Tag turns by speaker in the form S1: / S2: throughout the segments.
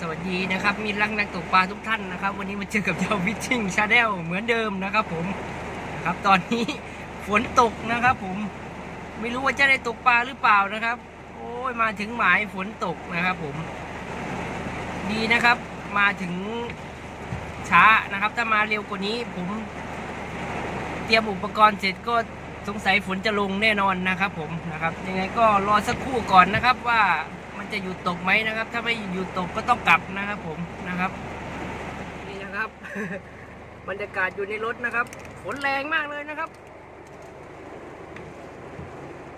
S1: สวัสดีนะครับมีรังนกตกปลาทุกท่านนะครับ วันนี้มาเจอกับเจ้าวิชิงชาแนลเหมือนเดิมนะครับผมนะครับตอนนี้ฝนตกนะครับ ผมไม่รู้ว่าจะได้ตกปลาหรือเปล่านะครับ โอ้ยมาถึงหมายฝนตกนะครับ ผม ดีนะครับ มาถึงช้านะครับ ถ้ามาเร็วกว่านี้ ผม เตรียมอุปกรณ์เสร็จก็สงสัยฝนจะลงแน่นอนนะครับ ผมนะครับ ยังไงก็รอสักครู่ก่อนนะครับว่า จะหยุดตกไหมนะครับ ถ้าไม่หยุดตกก็ต้องกลับนะครับผมนะครับ นี่นะครับ บรรยากาศอยู่ในรถนะครับ ฝนแรงมากเลยนะครับ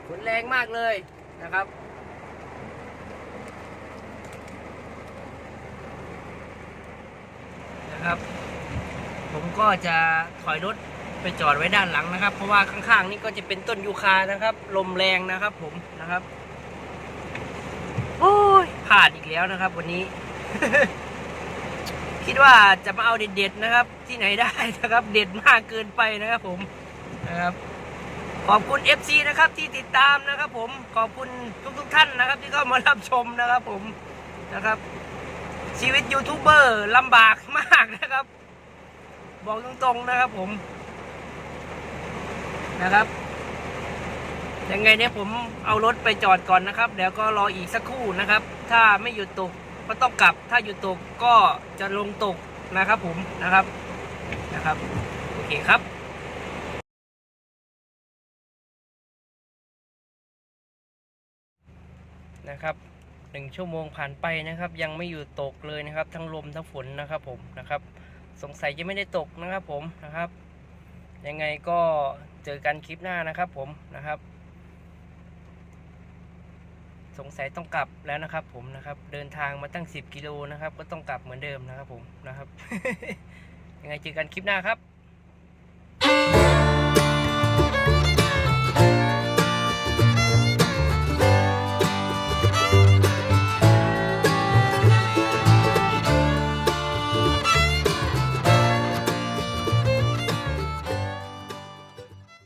S1: ฝนแรงมากเลยนะครับนะครับ ผมก็จะถอยรถไปจอดไว้ด้านหลังนะครับ เพราะว่าข้างๆนี่ก็จะเป็นต้นยูคานะครับ ลมแรงนะครับผมนะครับาดอีกแล้วนะครับ วันนี้ คิดว่าจะมาเอาเด็ดๆนะครับ ที่ไหนได้นะครับ เด็ดมากเกินไปนะครับผมนะครับ ขอบคุณ FC นะครับที่ติดตามนะครับ ผมขอบคุณทุกๆท่านนะครับ ที่เข้ามารับชมนะครับ ผมนะครับ ชีวิตยูทูบเบอร์ลำบากมากนะครับ บอกตรงๆนะครับผมนะครับ ยังไงเนี่ยผมเอารถไปจอดก่อนนะครับ เดี๋ยวก็รออีกสักครู่นะครับ ถ้าไม่หยุดตกก็ต้องกลับ ถ้าหยุดตกก็จะลงตกนะครับผมนะครับนะครับ โอเคครับนะครับหนึ่งชั่วโมงผ่านไปนะครับ ยังไม่หยุดตกเลยนะครับ ทั้งลมทั้งฝนนะครับผมนะครับ สงสัยจะไม่ได้ตกนะครับผมนะครับ ยังไงก็เจอกันคลิปหน้านะครับผมนะครับ สงสัยต้องกลับแล้วนะครับ ผมนะครับ เดินทางมาตั้ง 10 กิโลนะครับ ก็ต้องกลับเหมือนเดิมนะครับ ผมนะครับ ยังไงเจอกันคลิปหน้าครับ